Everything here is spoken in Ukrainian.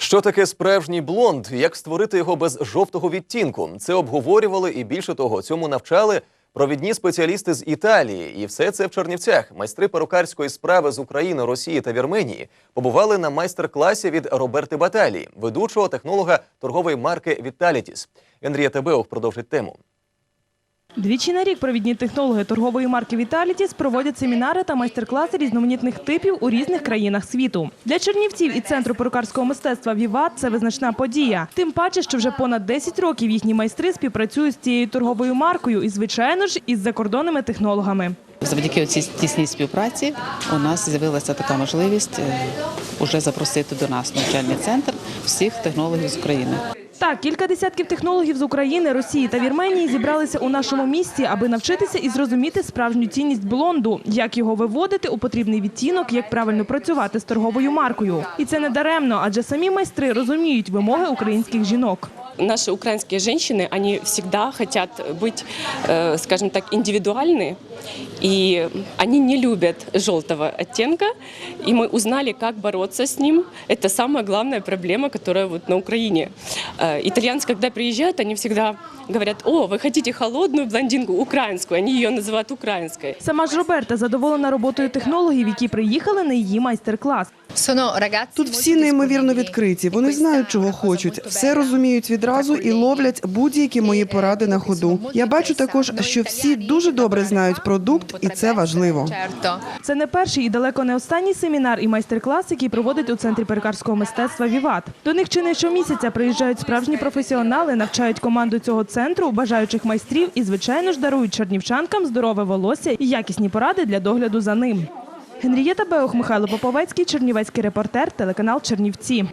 Що таке справжній блонд? Як створити його без жовтого відтінку? Це обговорювали і більше того, цьому навчали провідні спеціалісти з Італії. І все це в Чернівцях. Майстри перукарської справи з України, Росії та Вірменії побували на майстер-класі від Роберти Баталії, ведучого технолога торгової марки Віталітіс. Енрія Тебеух продовжить тему. Двічі на рік провідні технологи торгової марки Віталітіс проводять семінари та майстер-класи різноманітних типів у різних країнах світу. Для чернівців і центру перукарського мистецтва Віват це визначна подія. Тим паче, що вже понад 10 років їхні майстри співпрацюють з цією торговою маркою і, звичайно ж, із закордонними технологами. Завдяки цій тісній співпраці у нас з'явилася така можливість е, уже запросити до нас навчальний центр всіх технологів з України. Так, кілька десятків технологів з України, Росії та Вірменії зібралися у нашому місті, аби навчитися і зрозуміти справжню цінність блонду, як його виводити у потрібний відтінок, як правильно працювати з торговою маркою. І це не даремно, адже самі майстри розуміють вимоги українських жінок. Наши украинские женщины, они всегда хотят быть, э, скажем так, индивидуальны, и они не любят желтого оттенка, и мы узнали, как бороться с ним. Это самая главная проблема, которая вот на Украине. Э, Итальянцы, когда приезжают, они всегда говорят, о, вы хотите холодную блондинку, украинскую, они ее называют украинской. Сама ж Роберта задоволена роботою технологів, які приїхали на її майстер-клас. Тут всі неймовірно відкриті. Вони знають, чого хочуть, все розуміють відразу і ловлять будь-які мої поради на ходу. Я бачу також, що всі дуже добре знають продукт, і це важливо. Це не перший і далеко не останній семінар і майстер-клас, який проводить у центрі перукарського мистецтва Віват. До них чи не щомісяця приїжджають справжні професіонали, навчають команду цього центру, бажаючих майстрів і, звичайно ж, дарують чернівчанкам здорове волосся і якісні поради для догляду за ним. Генрієта Беух, Михайло Поповецький, Чернівецький репортер, телеканал Чернівці.